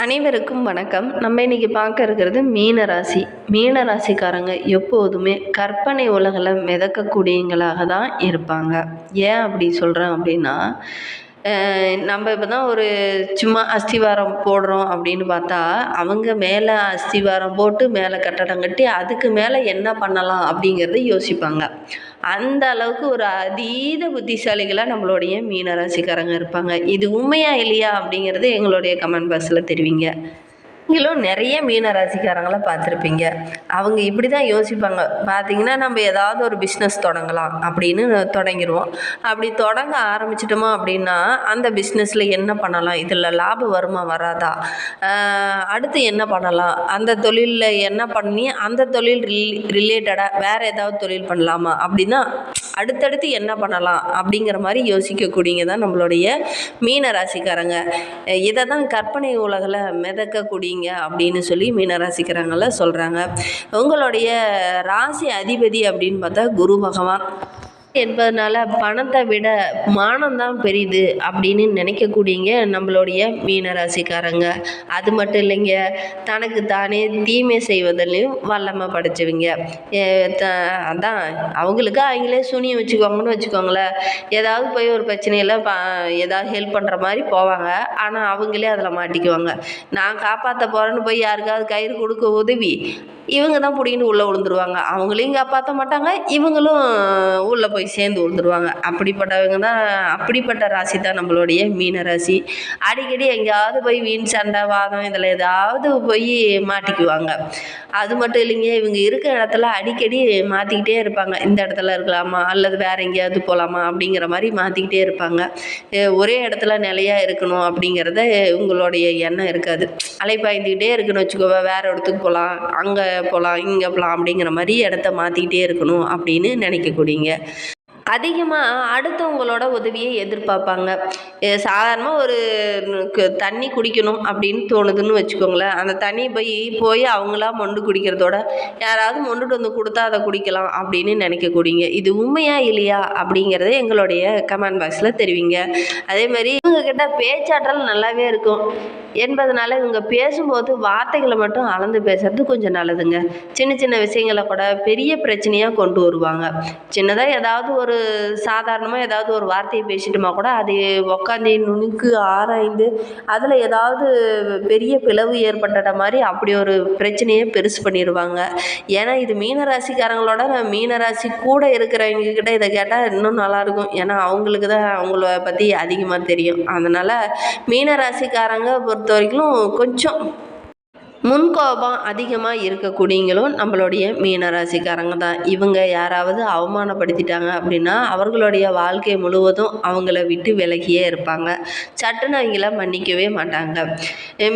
அனைவருக்கும் வணக்கம். நம்ம இன்னைக்கு பார்க்க இருக்கிறது மீன ராசி மீன ராசிக்காரங்க எப்போதுமே கற்பனை உலகில் மிதக்கக்கூடியவங்களாக தான் இருப்பாங்க. ஏன் அப்படி சொல்கிறேன் அப்படின்னா நம்ம இப்போ தான் ஒரு சும்மா அஸ்திவாரம் போடுறோம் அப்படின்னு பார்த்தா அவங்க மேலே அஸ்திவாரம் போட்டு மேலே கட்டடம் கட்டி அதுக்கு மேலே என்ன பண்ணலாம் அப்படிங்கிறத யோசிப்பாங்க. அந்த அளவுக்கு ஒரு அதீத புத்திசாலிகளாக நம்மளுடைய மீனராசிக்காரங்க இருப்பாங்க. இது உண்மையா இல்லையா அப்படிங்கிறது எங்களுடைய கமெண்ட் பாக்ஸில் தெரிவிங்க. நீங்களும் நிறைய மீன ராசிக்காரங்களை பார்த்துருப்பீங்க. அவங்க இப்படி தான் யோசிப்பாங்க. பார்த்தீங்கன்னா நம்ம ஏதாவது ஒரு பிஸ்னஸ் தொடங்கலாம் அப்படின்னு தொடங்கிடுவோம் அப்படி தொடங்க ஆரம்பிச்சிட்டோமா அப்படின்னா அந்த பிஸ்னஸில் என்ன பண்ணலாம்? இதில் லாபம் வருமா வராதா? அடுத்து என்ன பண்ணலாம்? அந்த தொழிலில் என்ன பண்ணி அந்த தொழில் ரில் ரிலேட்டடாக வேறு ஏதாவது தொழில் பண்ணலாமா? அப்படின்னா அடுத்தடுத்து என்ன பண்ணலாம்? அப்படிங்கிற மாதிரி யோசிக்கக்கூடியங்க தான் நம்மளுடைய மீன ராசிக்காரங்க இதை தான் கற்பனை உலகில் மிதக்கக்கூடியங்க அப்படின்னு சொல்லி மீனராசிக்காரங்களை சொல்கிறாங்க உங்களுடைய ராசி அதிபதி அப்படின்னு பார்த்தா குரு பகவான். என்பதனால பணத்தை விட மானம்தான் பெரிது அப்படின்னு நினைக்கக்கூடியங்க நம்மளுடைய மீன ராசிக்காரங்க அது மட்டும் இல்லைங்க தனக்கு தானே தீமை செய்வதிலையும் வல்லமை படைச்சவங்க. அதான் அவங்களுக்கு அவங்களே சுனியம் வச்சுக்கோங்கன்னு வச்சுக்கோங்களேன். ஏதாவது போய் ஒரு பிரச்சனையில் பா ஏதாவது ஹெல்ப் பண்ணுற மாதிரி போவாங்க. ஆனால் அவங்களே அதில் மாட்டிக்குவாங்க. நான் காப்பாற்ற போகிறேன்னு போய் யாருக்காவது கயிறு கொடுக்க உதவி இவங்க தான் பிடிக்கிட்டு உள்ளே விழுந்துருவாங்க. அவங்களையும் காப்பாற்ற மாட்டாங்க இவங்களும் உள்ளே போய் சேர்ந்து விழுந்துருவாங்க அப்படிப்பட்டவங்க தான் அப்படிப்பட்ட ராசி தான் நம்மளுடைய மீன ராசி. அடிக்கடி எங்கேயாவது போய் வீண் சண்டை வாதம் இதில் ஏதாவது போய் மாட்டிக்குவாங்க. அது மட்டும் இல்லைங்க இவங்க இருக்கிற இடத்துல அடிக்கடி மாற்றிக்கிட்டே இருப்பாங்க. இந்த இடத்துல இருக்கலாமா அல்லது வேற எங்கேயாவது போகலாமா அப்படிங்கிற மாதிரி மாற்றிக்கிட்டே இருப்பாங்க. ஒரே இடத்துல நிலையாக இருக்கணும் அப்படிங்கிறத உங்களுடைய எண்ணம் இருக்காது. அலைப்பாய்ந்துக்கிட்டே இருக்குன்னு வச்சுக்கோவ வேற இடத்துக்கு போகலாம் அங்கே போகலாம் இங்கே போகலாம் அப்படிங்கிற மாதிரி இடத்த மாற்றிக்கிட்டே இருக்கணும் அப்படின்னு நினைக்கக்கூடியங்க. அதிகமாக அடுத்தவங்களோட உதவியை எதிர்பார்ப்பாங்க. சாதாரணமாக ஒரு தண்ணி குடிக்கணும் அப்படின்னு தோணுதுன்னு வச்சுக்கோங்களேன். அந்த தண்ணி போய் போய் அவங்களா மொண்டு குடிக்கிறதோட யாராவது மொண்டுட்டு வந்து கொடுத்தா அதை குடிக்கலாம் அப்படின்னு நினைக்கக்கூடியங்க இது உண்மையா இல்லையா அப்படிங்கிறத எங்களுடைய கமெண்ட் பாக்ஸில் தெரிவிங்க. அதே மாதிரி இவங்க கிட்ட பேச்சாற்றல் நல்லாவே இருக்கும். என்பதனால இவங்க பேசும்போது வார்த்தைகளை மட்டும் அளந்து பேசுறது கொஞ்சம் நல்லதுங்க. சின்ன சின்ன விஷயங்களை கூட பெரிய பிரச்சனையாக கொண்டு வருவாங்க. சின்னதாக ஏதாவது ஒரு சாதாரணமாக ஏதாவது ஒரு வார்த்தையை பேசிட்டோமா கூட அதை உக்காந்து நுணுக்கு ஆராய்ந்து அதில் ஏதாவது பெரிய பிளவு ஏற்பட்டுட்ட மாதிரி அப்படி ஒரு பிரச்சனையை பெருசு பண்ணிடுவாங்க. ஏன்னா இது மீனராசிக்காரங்களோட மீனராசி கூட இருக்கிறவங்க கிட்ட இதை கேட்டால் இன்னும் நல்லாயிருக்கும் ஏன்னா அவங்களுக்கு தான் அவங்கள பற்றி அதிகமாக தெரியும். அதனால் மீனராசிக்காரங்க பொறுத்த வரைக்கும் கொஞ்சம் முன்கோபம் அதிகமாக இருக்கக்கூடியவங்களும் நம்மளுடைய மீனராசிக்காரங்க தான். இவங்க யாராவது அவமானப்படுத்திட்டாங்க அப்படின்னா அவர்களுடைய வாழ்க்கை முழுவதும் அவங்கள விட்டு விலகியே இருப்பாங்க. சட்டுன்னு அவங்கள மன்னிக்கவே மாட்டாங்க.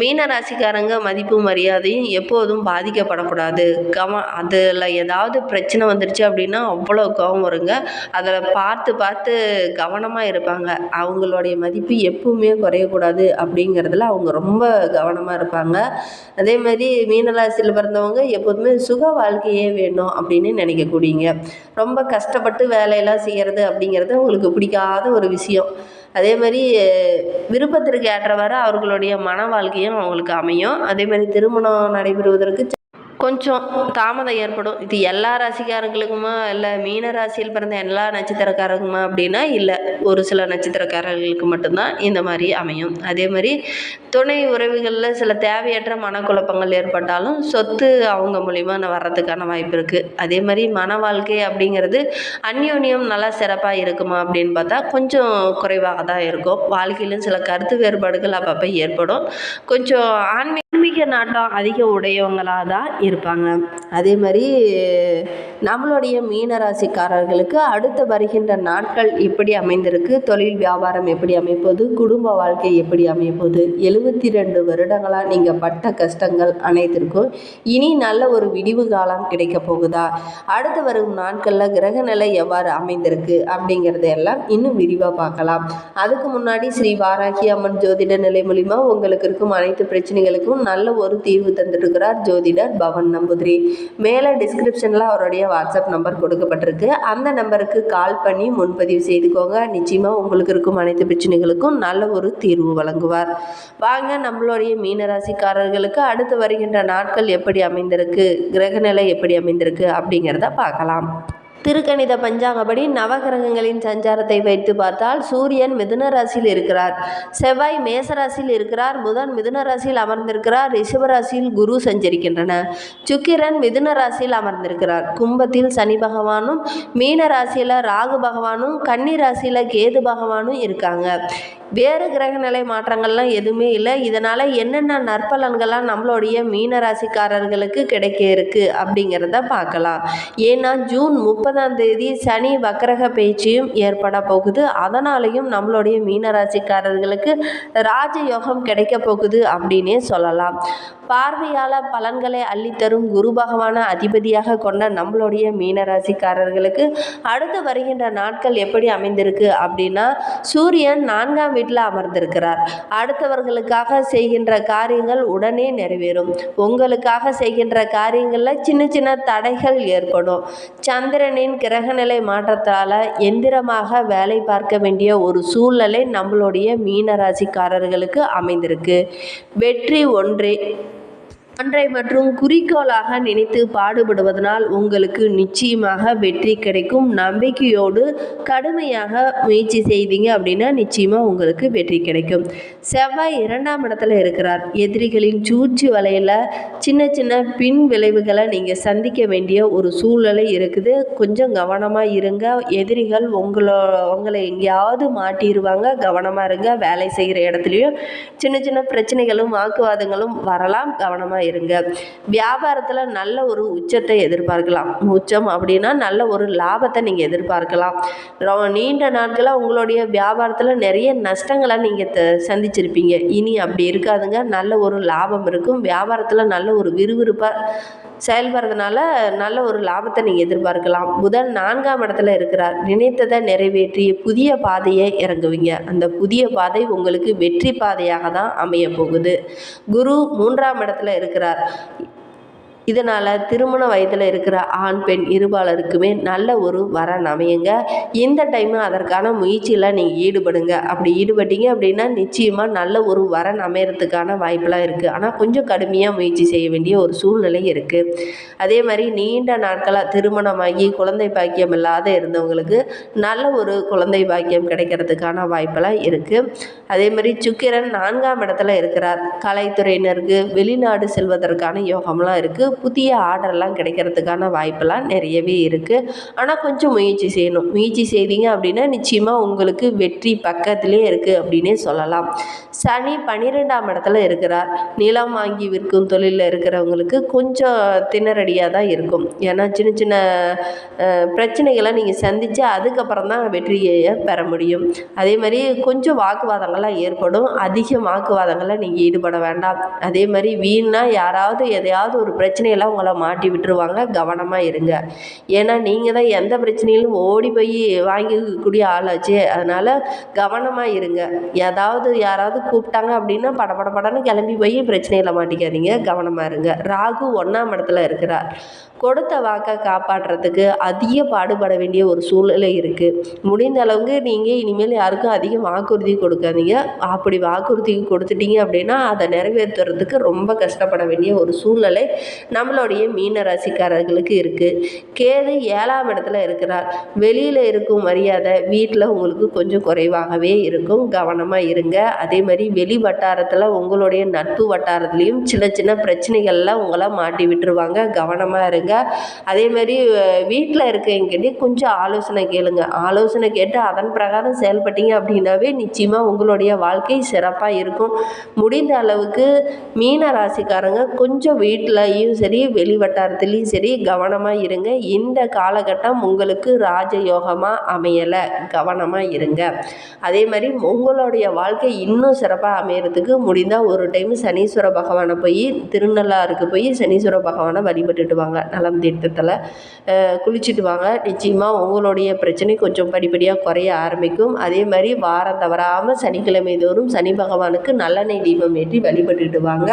மீனராசிக்காரங்க மதிப்பு மரியாதையும் எப்போதும் பாதிக்கப்படக்கூடாது. கவ அதில் ஏதாவது பிரச்சனை வந்துருச்சு அப்படின்னா அவ்வளோ கோபம் வருங்க. அதில் பார்த்து பார்த்து கவனமாக இருப்பாங்க. அவங்களுடைய மதிப்பு எப்பவுமே குறையக்கூடாது அப்படிங்கிறதுல அவங்க ரொம்ப கவனமாக இருப்பாங்க. அதே மாதிரி மீனராசியில் பிறந்தவங்க எப்போதுமே சுக வாழ்க்கையே வேணும் அப்படின்னு நினைக்கக்கூடியங்க. ரொம்ப கஷ்டப்பட்டு வேலையெல்லாம் செய்கிறது அப்படிங்கிறது உங்களுக்கு பிடிக்காத ஒரு விஷயம். அதே மாதிரி விருப்பத்திற்கு ஏற்றவாறு அவர்களுடைய மன வாழ்க்கையும் அவங்களுக்கு அமையும். அதே மாதிரி திருமணம் நடைபெறுவதற்கு கொஞ்சம் தாமதம் ஏற்படும். இது எல்லா ராசிக்காரங்களுக்குமா இல்லை மீன ராசியில் பிறந்த எல்லா நட்சத்திரக்காரங்களுமா அப்படின்னா இல்லை. ஒரு சில நட்சத்திரக்காரர்களுக்கு மட்டும்தான் இந்த மாதிரி அமையும். அதே மாதிரி துணை உறவுகளில் சில தேவையற்ற மனக்குழப்பங்கள் ஏற்பட்டாலும் சொத்து அவங்க மூலிமா நான் வர்றதுக்கான வாய்ப்பு இருக்குது அதே மாதிரி மன வாழ்க்கை அப்படிங்கிறது அந்யோன்யம் நல்லா சிறப்பாக இருக்குமா அப்படின்னு பார்த்தா கொஞ்சம் குறைவாக தான் இருக்கும். வாழ்க்கையிலும் சில கருத்து வேறுபாடுகள் அப்பப்போ ஏற்படும். கொஞ்சம் ஆன்மீக ஆன்மீக நாட்டம் அதிக உடையவங்களாக தான் இருப்பாங்க. அதே மாதிரி நம்மளுடைய மீனராசிக்காரர்களுக்கு அடுத்து வருகின்ற நாட்கள் எப்படி அமைந்திருக்கு? தொழில் வியாபாரம் எப்படி அமைப்போது? குடும்ப வாழ்க்கை எப்படி அமைப்போது? எழுபத்தி ரெண்டு வருடங்களாக நீங்கள் பட்ட கஷ்டங்கள் அனைத்திற்கும் இனி நல்ல ஒரு விடிவு காலம் கிடைக்க போகுதா? அடுத்து வரும் நாட்களில் கிரக நிலை எவ்வாறு அமைந்திருக்கு? அப்படிங்கிறத எல்லாம் இன்னும் விரிவாக பார்க்கலாம். அதுக்கு முன்னாடி ஸ்ரீ வாராகி அம்மன் ஜோதிட நிலை மூலிமா உங்களுக்கு இருக்கும் அனைத்து பிரச்சனைகளுக்கும் நல்ல ஒரு தீர்வு தந்துட்டுருக்கிறார் ஜோதிடர் பவன் நம்பூதிரி. மேலே டிஸ்கிரிப்ஷனில் அவருடைய வாட்ஸ்அப் நம்பர் கொடுக்கப்பட்டிருக்கு. அந்த நம்பருக்கு கால் பண்ணி முன்பதிவு செய்துக்கோங்க. நிச்சயமாக உங்களுக்கு இருக்கும் அனைத்து பிரச்சனைகளுக்கும் நல்ல ஒரு தீர்வு வழங்குவார். வாங்க நம்மளுடைய மீனராசிக்காரர்களுக்கு அடுத்து வருகின்ற நாட்கள் எப்படி அமைந்திருக்கு? கிரகநிலை எப்படி அமைந்திருக்கு? அப்படிங்கிறத பார்க்கலாம். திருக்கணித பஞ்சாங்கப்படி நவகிரகங்களின் சஞ்சாரத்தை வைத்து பார்த்தால் சூரியன் மிதுன ராசியில் இருக்கிறார். செவ்வாய் மேச ராசியில் இருக்கிறார். புதன் மிதுன ராசியில் அமர்ந்திருக்கிறார். ரிஷப ராசியில் குரு சஞ்சரிக்கின்றன. சுக்கிரன் மிதுன ராசியில் அமர்ந்திருக்கிறார். கும்பத்தில் சனி பகவானும் மீன ராசியில் ராகு பகவானும் கன்னி ராசியில் கேது பகவானும் இருக்காங்க. வேறு கிரகநிலை மாற்றங்கள்லாம் எதுவுமே இல்லை. இதனால் என்னென்ன நற்பலன்கள்லாம் நம்மளுடைய மீன ராசிக்காரர்களுக்கு கிடைக்க இருக்கு அப்படிங்கிறத பார்க்கலாம். ஏன்னா ஜூன் முப்பது ஒன்பதாம் தேதி சனி வக்கரக பேச்சியும் ஏற்பட போகுது. அதனாலையும் நம்மளுடைய மீனராசிக்காரர்களுக்கு ராஜயோகம் கிடைக்க போகுது அப்படின்னே சொல்லலாம். பார்வையால் பலன்களை அள்ளித்தரும் குரு பகவான அதிபதியாக கொண்ட நம்மளுடைய மீனராசிக்காரர்களுக்கு அடுத்து வருகின்ற நாட்கள் எப்படி அமைந்திருக்கு அப்படின்னா சூரியன் நான்காம் வீட்டில் அமர்ந்திருக்கிறார். அடுத்தவர்களுக்காக செய்கின்ற காரியங்கள் உடனே நிறைவேறும். உங்களுக்காக செய்கின்ற காரியங்களில் சின்ன சின்ன தடைகள் ஏற்படும். சந்திரனின் கிரகநிலை மாற்றத்தால் எந்திரமாக வேலை பார்க்க வேண்டிய ஒரு சூழ்நிலை நம்மளுடைய மீனராசிக்காரர்களுக்கு அமைந்திருக்கு. வெற்றி ஒன்றே. ஒன்றை மற்றும் குறிக்கோளாக நினைத்து பாடுபடுவதனால் உங்களுக்கு நிச்சயமாக வெற்றி கிடைக்கும். நம்பிக்கையோடு கடுமையாக முயற்சி செய்தீங்க அப்படின்னா நிச்சயமாக உங்களுக்கு வெற்றி கிடைக்கும். செவ்வாய் இரண்டாம் இடத்துல இருக்கிறார். எதிரிகளின் சூழ்ச்சி வலையில் சின்ன சின்ன பின் விளைவுகளை நீங்கள் சந்திக்க வேண்டிய ஒரு சூழ்நிலை இருக்குது. கொஞ்சம் கவனமாக இருங்க. எதிரிகள் உங்களோ உங்களை எங்கேயாவது மாட்டிடுவாங்க கவனமாக இருங்க. வேலை செய்கிற இடத்துலையும் சின்ன சின்ன பிரச்சனைகளும் வாக்குவாதங்களும் வரலாம். கவனமாக இருங்க. வியாபாரத்தில் நல்ல ஒரு உச்சத்தை எதிர்பார்க்கலாம். உச்சம் அப்படின்னா நல்ல ஒரு லாபத்தை நீங்கள் எதிர்பார்க்கலாம். ரொ- நீண்ட நாட்களாக உங்களுடைய வியாபாரத்தில் நிறைய நஷ்டங்களை நீங்கள் த சந்திச்சிருப்பீங்க. இனி அப்படி இருக்காதுங்க. நல்ல ஒரு லாபம் இருக்கும். வியாபாரத்தில் நல்ல ஒரு விறுவிறுப்பாக செயல்படுறதுனால நல்ல ஒரு லாபத்தை நீங்கள் எதிர்பார்க்கலாம். புதன் நான்காம் இடத்துல இருக்கிறார். நினைத்ததை நிறைவேற்றி புதிய பாதையை இறங்குவீங்க. அந்த புதிய பாதை உங்களுக்கு வெற்றி பாதையாக தான் அமைய போகுது. குரு மூன்றாம் இடத்துல இருக்கிறார் இதனால் திருமண வயதில் இருக்கிற ஆண் பெண் இருபாலருக்குமே நல்ல ஒரு வரன் அமையுங்க. இந்த டைமு அதற்கான முயற்சியில் நீங்கள் ஈடுபடுங்க. அப்படி ஈடுபட்டீங்க அப்படின்னா நிச்சயமாக நல்ல ஒரு வரன் அமையறதுக்கான வாய்ப்பெலாம் இருக்குது ஆனால் கொஞ்சம் கடுமையாக முயற்சி செய்ய வேண்டிய ஒரு சூழ்நிலை இருக்குது அதே மாதிரி நீண்ட நாட்களாக திருமணமாகி குழந்தை பாக்கியம் இல்லாத இருந்தவங்களுக்கு நல்ல ஒரு குழந்தை பாக்கியம் கிடைக்கிறதுக்கான வாய்ப்பெல்லாம் இருக்குது அதே மாதிரி சுக்கிரன் நான்காம் இடத்துல இருக்கிறார். கலைத்துறையினருக்கு வெளிநாடு செல்வதற்கான யோகம்லாம் இருக்குது புதிய ஆர்டர்லாம் கிடைக்கிறதுக்கான வாய்ப்பெல்லாம் நிறையவே இருக்குது ஆனால் கொஞ்சம் முயற்சி செய்யணும். முயற்சி செய்தீங்க அப்படின்னா நிச்சயமாக உங்களுக்கு வெற்றி பக்கத்திலே இருக்குது அப்படின்னே சொல்லலாம். சனி பன்னிரெண்டாம் இடத்துல இருக்கிறார். நிலம் வாங்கி விற்கும் தொழிலில் இருக்கிறவங்களுக்கு கொஞ்சம் திணறடியாக தான் இருக்கும். ஏன்னா சின்ன சின்ன பிரச்சனைகளை நீங்கள் சந்தித்து அதுக்கப்புறம் தான் வெற்றியை பெற முடியும். அதே மாதிரி கொஞ்சம் வாக்குவாதங்கள்லாம் ஏற்படும். அதிக வாக்குவாதங்களில் நீங்கள் ஈடுபட வேண்டாம். அதே மாதிரி வீணாக யாராவது எதையாவது ஒரு பிரச்சனை பிரச்சனையெல்லாம் உங்களை மாட்டி விட்டுருவாங்க. கவனமாக இருங்க. ஏன்னா நீங்கள் தான் எந்த பிரச்சனையிலும் ஓடி போய் வாங்கிக்கக்கூடிய ஆளாச்சு. அதனால் கவனமாக இருங்க. ஏதாவது யாராவது கூப்பிட்டாங்க அப்படின்னா படபட படன்னு கிளம்பி போய் பிரச்சனையில் மாட்டிக்காதீங்க. கவனமாக இருங்க. ராகு ஒன்றாம் இடத்துல இருக்கிறார். கொடுத்த வாக்கை காப்பாற்றுறதுக்கு அதிக பாடுபட வேண்டிய ஒரு சூழ்நிலை இருக்குது முடிந்த அளவுக்கு நீங்கள் இனிமேல் யாருக்கும் அதிக வாக்குறுதி கொடுக்காதீங்க. அப்படி வாக்குறுதி கொடுத்துட்டீங்க அப்படின்னா அதை நிறைவேற்றுறதுக்கு ரொம்ப கஷ்டப்பட வேண்டிய ஒரு சூழ்நிலை நம்மளுடைய மீன ராசிக்காரர்களுக்கு இருக்குது கேது ஏழாம் இடத்துல இருக்கிறார். வெளியில் இருக்கும் மரியாதை வீட்டில் உங்களுக்கு கொஞ்சம் குறைவாகவே இருக்கும். கவனமாக இருங்க. அதே மாதிரி வெளி வட்டாரத்தில் உங்களுடைய நட்பு வட்டாரத்துலேயும் சின்ன சின்ன பிரச்சனைகள்லாம் உங்களை மாட்டி விட்டுருவாங்க. கவனமாக இருங்க. அதே மாதிரி வீட்டில் இருக்கவங்கிட்டே கொஞ்சம் ஆலோசனை கேளுங்க. ஆலோசனை கேட்டு அதன் பிரகாரம் செயல்பட்டீங்க அப்படின்னாவே நிச்சயமாக உங்களுடைய வாழ்க்கை சிறப்பாக இருக்கும். முடிந்த அளவுக்கு மீன ராசிக்காரங்க கொஞ்சம் வீட்டிலையும் சரி வெளி வட்டாரத்துலேயும் சரி கவனமாக இருங்க. இந்த காலகட்டம் உங்களுக்கு ராஜயோகமாக அமையலை. கவனமாக இருங்க. அதே மாதிரி உங்களுடைய வாழ்க்கை இன்னும் சிறப்பாக அமையறதுக்கு முடிந்தால் ஒரு டைம் சனீஸ்வர பகவானை போய் திருநள்ளாறுக்கு போய் சனீஸ்வர பகவானை வழிபட்டுட்டு வாங்க. நலம் தீர்த்தத்தில் குளிச்சுட்டு வாங்க. நிச்சயமாக உங்களுடைய பிரச்சனை கொஞ்சம் படிப்படியாக குறைய ஆரம்பிக்கும். அதே மாதிரி வாரம் தவறாமல் சனிக்கிழமை தோறும் சனி பகவானுக்கு நல்லெண்ணெய் தீபம் ஏற்றி வழிபட்டுட்டு வாங்க.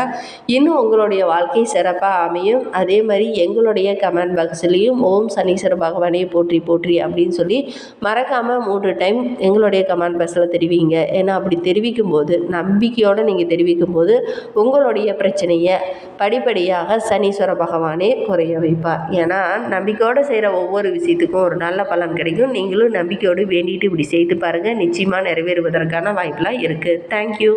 இன்னும் உங்களுடைய வாழ்க்கை சிறப்பாக அமையும் அதே மாதிரி எங்களுடைய கமெண்ட் பாக்ஸ்லேயும் ஓம் சனீஸ்வர பகவானே போற்றி போற்றி அப்படின்னு சொல்லி மறக்காமல் மூன்று டைம் எங்களுடைய கமெண்ட் பாக்ஸில் தெரிவிங்க. ஏன்னா அப்படி தெரிவிக்கும் போது நம்பிக்கையோடு நீங்கள் தெரிவிக்கும் போது உங்களுடைய பிரச்சனையை படிப்படியாக சனீஸ்வர பகவானே குறைய வைப்பார். ஏன்னா நம்பிக்கையோடு செய்கிற ஒவ்வொரு விஷயத்துக்கும் ஒரு நல்ல பலன் கிடைக்கும். நீங்களும் நம்பிக்கையோடு வேண்டிட்டு இப்படி செய்து பாருங்கள் நிச்சயமாக நிறைவேறுவதற்கான வாய்ப்பெலாம் இருக்குது தேங்க்யூ